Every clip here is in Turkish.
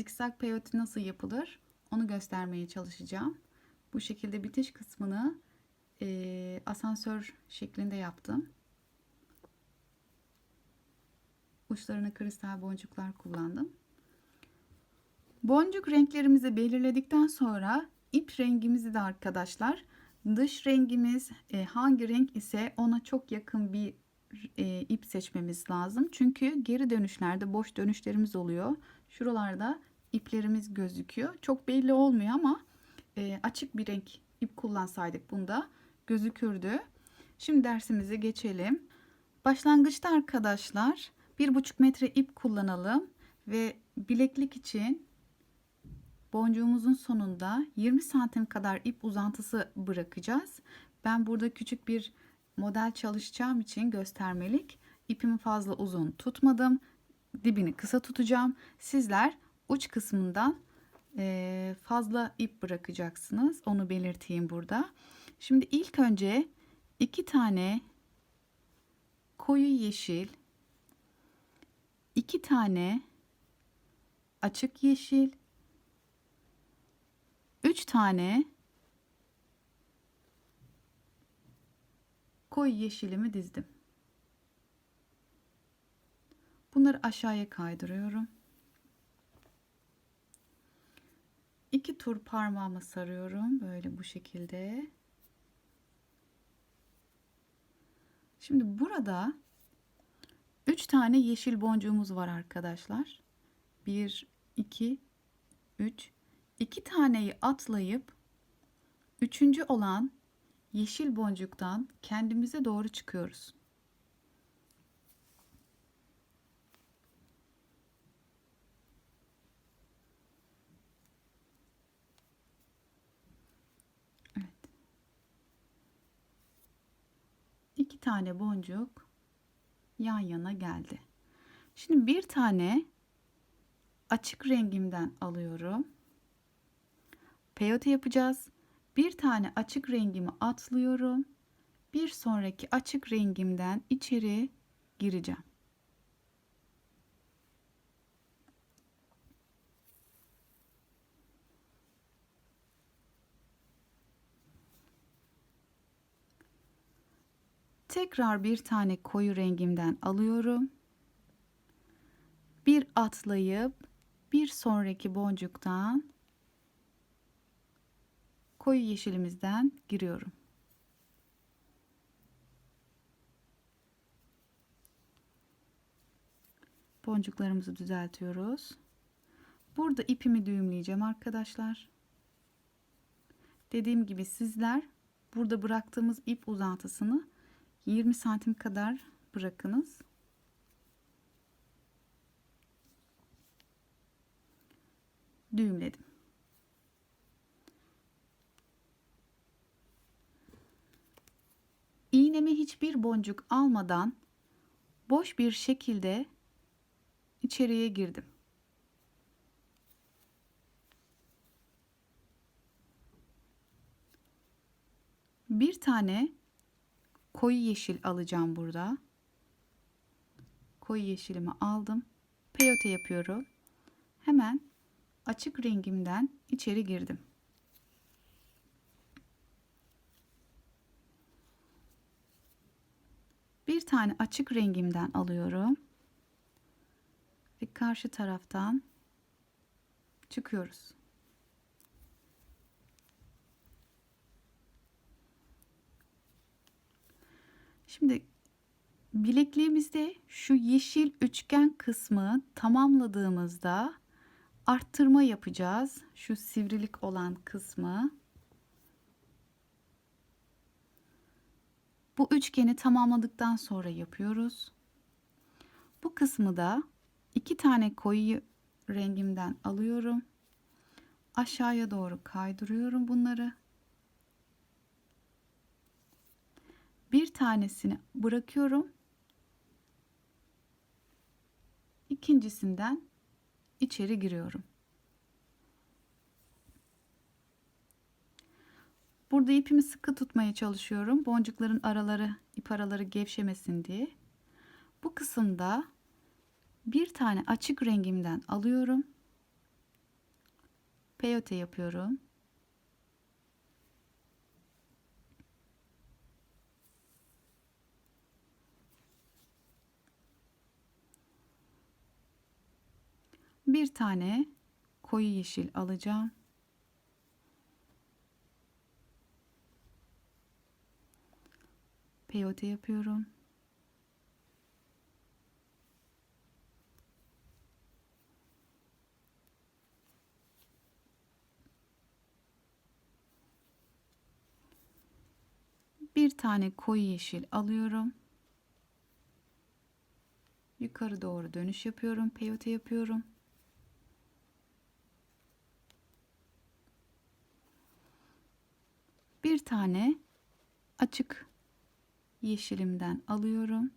zikzak peyote nasıl yapılır onu göstermeye çalışacağım. Bu şekilde bitiş kısmını e, asansör şeklinde yaptım. Uçlarına kristal boncuklar kullandım. Boncuk renklerimizi belirledikten sonra ip rengimizi de arkadaşlar dış rengimiz e, hangi renk ise ona çok yakın bir e, ip seçmemiz lazım. Çünkü geri dönüşlerde boş dönüşlerimiz oluyor. Şuralarda iplerimiz gözüküyor. Çok belli olmuyor ama e, açık bir renk ip kullansaydık bunda gözükürdü. Şimdi dersimize geçelim. Başlangıçta arkadaşlar 1,5 metre ip kullanalım ve bileklik için boncuğumuzun sonunda 20 santim kadar ip uzantısı bırakacağız. Ben burada küçük bir model çalışacağım için göstermelik ipimi fazla uzun tutmadım. Dibini kısa tutacağım. Sizler uç kısmından fazla ip bırakacaksınız. Onu belirteyim burada. Şimdi ilk önce iki tane koyu yeşil, iki tane açık yeşil, üç tane koyu yeşilimi dizdim. Bunları aşağıya kaydırıyorum. İki tur parmağımı sarıyorum böyle bu şekilde. Şimdi burada üç tane yeşil boncuğumuz var arkadaşlar. Bir, iki, üç. İki taneyi atlayıp üçüncü olan yeşil boncuktan kendimize doğru çıkıyoruz. İki tane boncuk yan yana geldi. Şimdi bir tane açık rengimden alıyorum. Peyote yapacağız. Bir tane açık rengimi atlıyorum. Bir sonraki açık rengimden içeri gireceğim. Tekrar bir tane koyu rengimden alıyorum. Bir atlayıp bir sonraki boncuktan koyu yeşilimizden giriyorum. Boncuklarımızı düzeltiyoruz. Burada ipimi düğümleyeceğim arkadaşlar. Dediğim gibi sizler burada bıraktığımız ip uzantısını 20 santim kadar bırakınız. Düğümledim. İğneme hiçbir boncuk almadan boş bir şekilde içeriye girdim. Bir tane koyu yeşil alacağım burada. Koyu yeşilimi aldım. Peyote yapıyorum. Hemen açık rengimden içeri girdim. Bir tane açık rengimden alıyorum. Ve karşı taraftan çıkıyoruz. Şimdi bilekliğimizde şu yeşil üçgen kısmı tamamladığımızda arttırma yapacağız. Şu sivrilik olan kısmı. Bu üçgeni tamamladıktan sonra yapıyoruz. Bu kısmı da iki tane koyu rengimden alıyorum. Aşağıya doğru kaydırıyorum bunları. Bir tanesini bırakıyorum. İkincisinden içeri giriyorum. Burada ipimi sıkı tutmaya çalışıyorum. Boncukların araları, ip araları gevşemesin diye. Bu kısımda Bir tane açık rengimden alıyorum. Peyote yapıyorum. Bir tane koyu yeşil alacağım. Peyote yapıyorum. Bir tane koyu yeşil alıyorum. Yukarı doğru dönüş yapıyorum. Peyote yapıyorum. Bir tane açık yeşilimden alıyorum.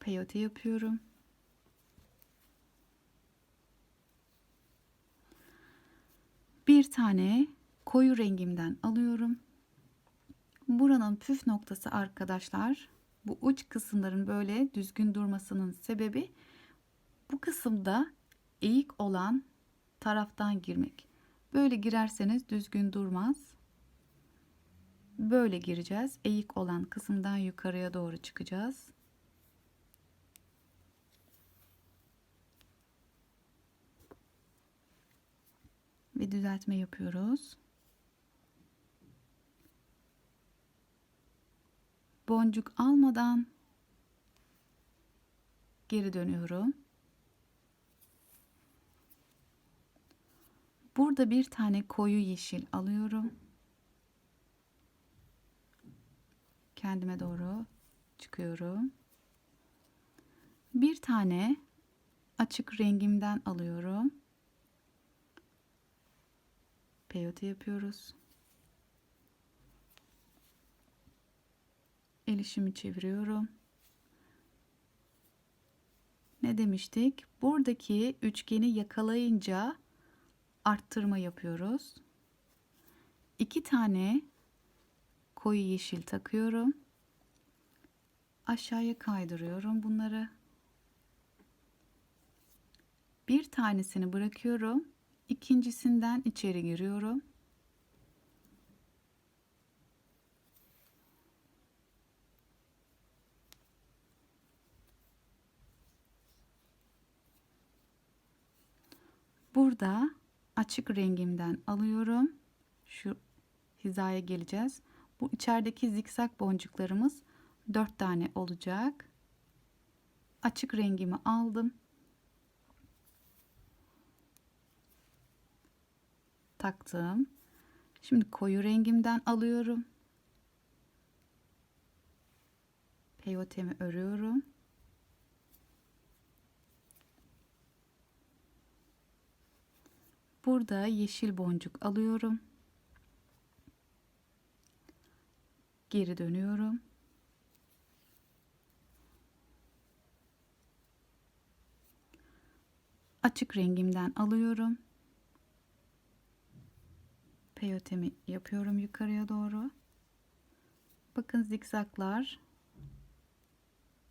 Peyote yapıyorum. Bir tane koyu rengimden alıyorum. Buranın püf noktası arkadaşlar bu uç kısımların böyle düzgün durmasının sebebi bu kısımda eğik olan taraftan girmek. Böyle girerseniz düzgün durmaz. Böyle gireceğiz. Eğik olan kısımdan yukarıya doğru çıkacağız. Ve düzeltme yapıyoruz. Boncuk almadan geri dönüyorum. Burada bir tane koyu yeşil alıyorum. Kendime doğru çıkıyorum. Bir tane açık rengimden alıyorum. Peyote yapıyoruz. El işimi çeviriyorum. Ne demiştik? Buradaki üçgeni yakalayınca arttırma yapıyoruz. İki tane koyu yeşil takıyorum. Aşağıya kaydırıyorum bunları. Bir tanesini bırakıyorum. İkincisinden içeri giriyorum. Burada açık rengimden alıyorum. Şu hizaya geleceğiz. Bu içerideki zikzak boncuklarımız 4 tane olacak. Açık rengimi aldım. Taktım. Şimdi koyu rengimden alıyorum. Peyotemi örüyorum. Burada yeşil boncuk alıyorum. Geri dönüyorum. Açık rengimden alıyorum. Peyotemi yapıyorum yukarıya doğru. Bakın zikzaklar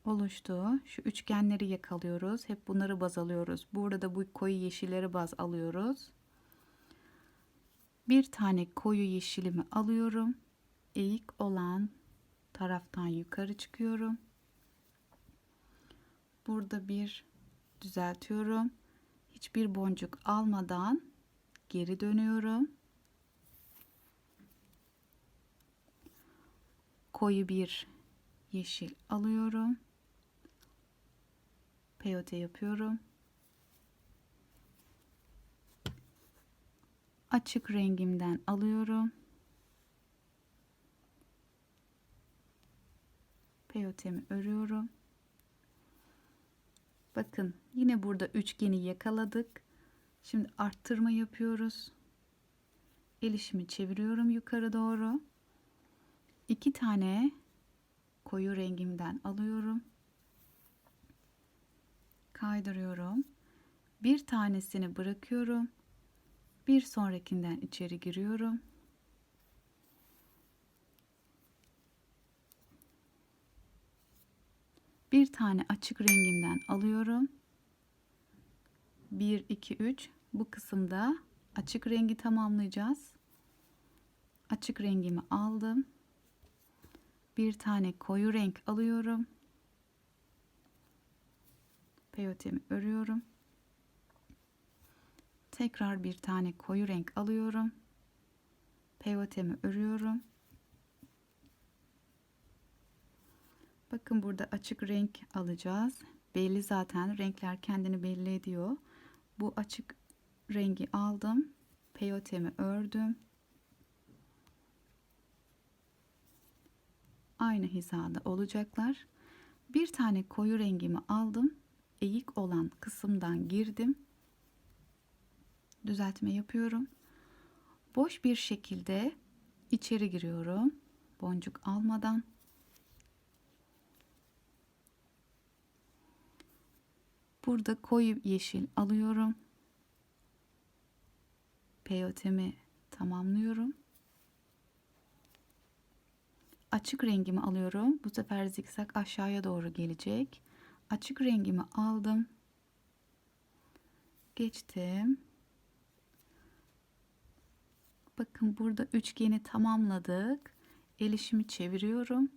oluştu. Şu üçgenleri yakalıyoruz. Hep bunları baz alıyoruz. Burada bu koyu yeşilleri baz alıyoruz. Bir tane koyu yeşilimi alıyorum. Eğik olan taraftan yukarı çıkıyorum. Burada bir düzeltiyorum. Hiçbir boncuk almadan geri dönüyorum. Koyu bir yeşil alıyorum. Peyote yapıyorum. Açık rengimden alıyorum. Peyotemi örüyorum. Bakın yine burada üçgeni yakaladık. Şimdi arttırma yapıyoruz. El işimi çeviriyorum yukarı doğru. İki tane koyu rengimden alıyorum. Kaydırıyorum. Bir tanesini bırakıyorum. Bir sonrakinden içeri giriyorum. Bir tane açık rengimden alıyorum. 1 2 3 bu kısımda açık rengi tamamlayacağız. Açık rengimi aldım. Bir tane koyu renk alıyorum. Peyotemi örüyorum. Tekrar bir tane koyu renk alıyorum. Peyotemi örüyorum. Bakın burada açık renk alacağız. Belli zaten renkler kendini belli ediyor. Bu açık rengi aldım. Peyotemi ördüm. Aynı hizada olacaklar. Bir tane koyu rengimi aldım. Eğik olan kısımdan girdim. Düzeltme yapıyorum. Boş bir şekilde içeri giriyorum. Boncuk almadan. Burada koyu yeşil alıyorum. Peyotemi tamamlıyorum. Açık rengimi alıyorum. Bu sefer zikzak aşağıya doğru gelecek. Açık rengimi aldım. Geçtim. Bakın burada üçgeni tamamladık. El işimi çeviriyorum.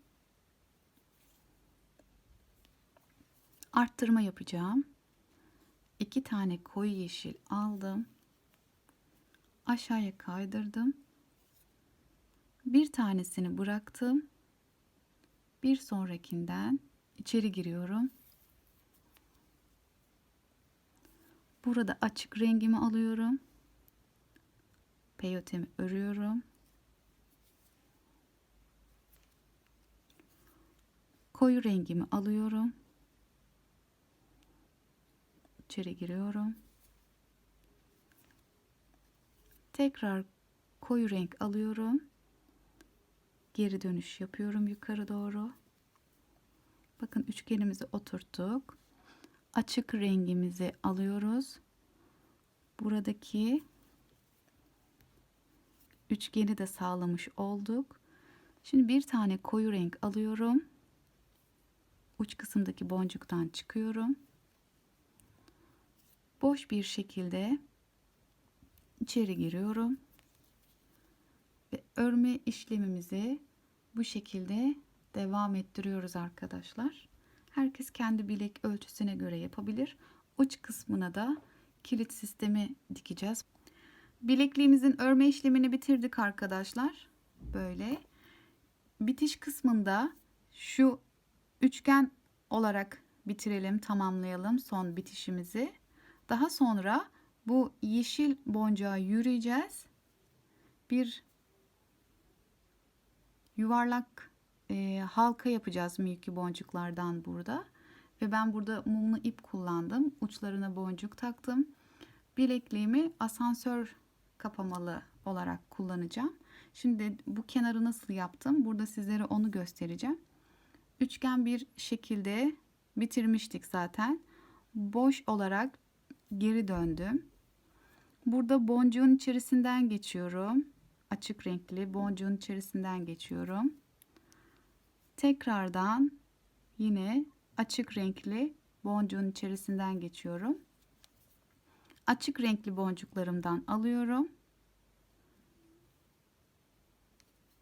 Arttırma yapacağım. İki tane koyu yeşil aldım. Aşağıya kaydırdım. Bir tanesini bıraktım. Bir sonrakinden içeri giriyorum. Burada açık rengimi alıyorum. Peyotemi örüyorum. Koyu rengimi alıyorum. İçeri giriyorum. Tekrar koyu renk alıyorum. Geri dönüş yapıyorum yukarı doğru. Bakın üçgenimizi oturttuk. Açık rengimizi alıyoruz. Buradaki üçgeni de sağlamış olduk. Şimdi bir tane koyu renk alıyorum. Uç kısımdaki boncuktan çıkıyorum. Boş bir şekilde içeri giriyorum. Ve örme işlemimizi bu şekilde devam ettiriyoruz arkadaşlar. Herkes kendi bilek ölçüsüne göre yapabilir. Uç kısmına da kilit sistemi dikeceğiz. Bilekliğimizin örme işlemini bitirdik arkadaşlar. Böyle. Bitiş kısmında şu üçgen olarak bitirelim, tamamlayalım son bitişimizi. Daha sonra bu yeşil boncuğa yürüyeceğiz. Bir yuvarlak e, halka yapacağız milki boncuklardan burada. Ve ben burada mumlu ip kullandım. Uçlarına boncuk taktım. Bilekliğimi asansör kapamalı olarak kullanacağım. Şimdi bu kenarı nasıl yaptım? Burada sizlere onu göstereceğim. Üçgen bir şekilde bitirmiştik zaten. Boş olarak geri döndüm. Burada boncuğun içerisinden geçiyorum. Açık renkli boncuğun içerisinden geçiyorum. Tekrardan yine açık renkli boncuğun içerisinden geçiyorum. Açık renkli boncuklarımdan alıyorum.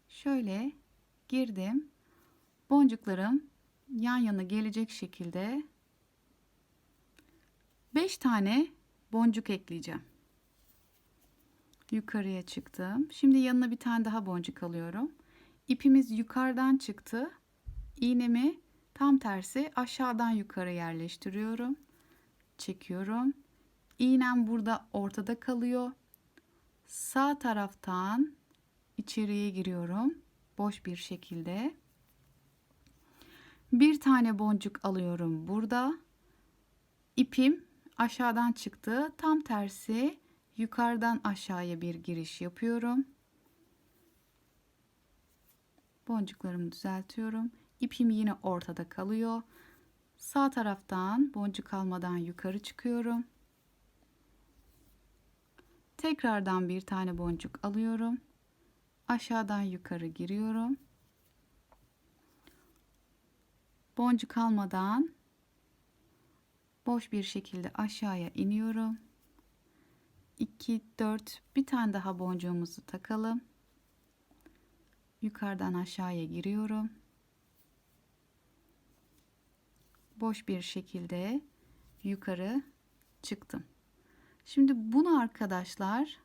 Şöyle girdim. Boncuklarım yan yana gelecek şekilde 5 tane boncuk ekleyeceğim. Yukarıya çıktım. Şimdi yanına bir tane daha boncuk alıyorum. İpimiz yukarıdan çıktı. İğnemi tam tersi aşağıdan yukarı yerleştiriyorum. Çekiyorum. İğnem burada ortada kalıyor. Sağ taraftan içeriye giriyorum. Boş bir şekilde. Bir tane boncuk alıyorum burada. İpim aşağıdan çıktı. Tam tersi yukarıdan aşağıya bir giriş yapıyorum. Boncuklarımı düzeltiyorum. İpim yine ortada kalıyor. Sağ taraftan boncuk almadan yukarı çıkıyorum. Tekrardan bir tane boncuk alıyorum. Aşağıdan yukarı giriyorum. boncuk almadan boş bir şekilde aşağıya iniyorum. 2 4 bir tane daha boncuğumuzu takalım. Yukarıdan aşağıya giriyorum. Boş bir şekilde yukarı çıktım. Şimdi bunu arkadaşlar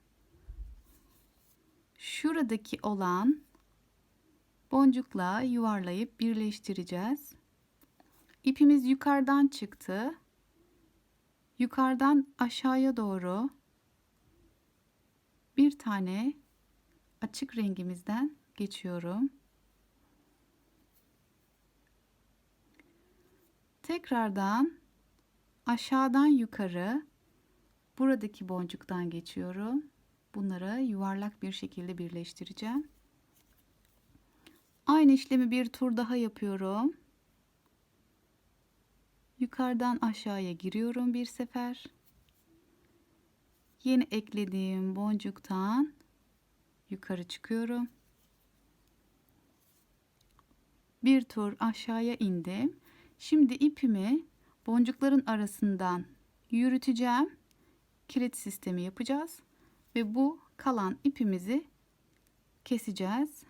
şuradaki olan boncukla yuvarlayıp birleştireceğiz. İpimiz yukarıdan çıktı. Yukarıdan aşağıya doğru bir tane açık rengimizden geçiyorum. Tekrardan aşağıdan yukarı buradaki boncuktan geçiyorum. Bunları yuvarlak bir şekilde birleştireceğim. Aynı işlemi bir tur daha yapıyorum. Yukarıdan aşağıya giriyorum bir sefer. Yeni eklediğim boncuktan yukarı çıkıyorum. Bir tur aşağıya indim. Şimdi ipimi boncukların arasından yürüteceğim. Kilit sistemi yapacağız ve bu kalan ipimizi keseceğiz.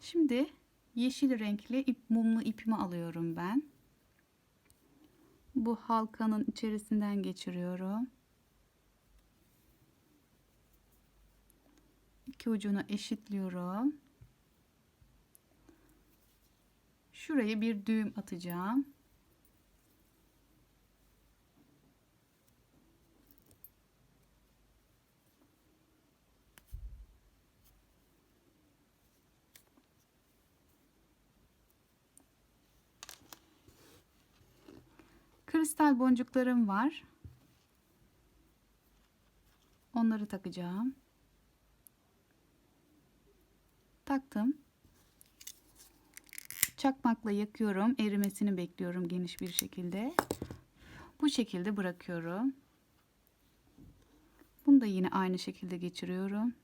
Şimdi yeşil renkli ip, mumlu ipimi alıyorum ben. Bu halkanın içerisinden geçiriyorum. İki ucunu eşitliyorum. Şuraya bir düğüm atacağım. Kristal boncuklarım var. Onları takacağım. Taktım. Çakmakla yakıyorum. Erimesini bekliyorum geniş bir şekilde. Bu şekilde bırakıyorum. Bunu da yine aynı şekilde geçiriyorum.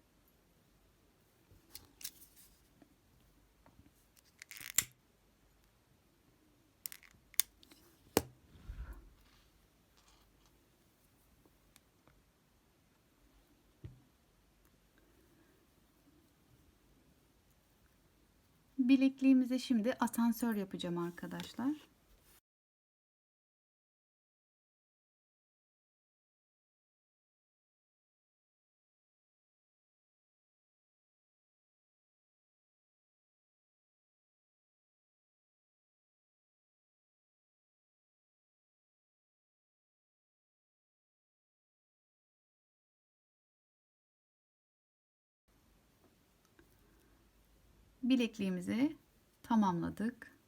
Bilekliğimize şimdi asansör yapacağım arkadaşlar. Bilekliğimizi tamamladık.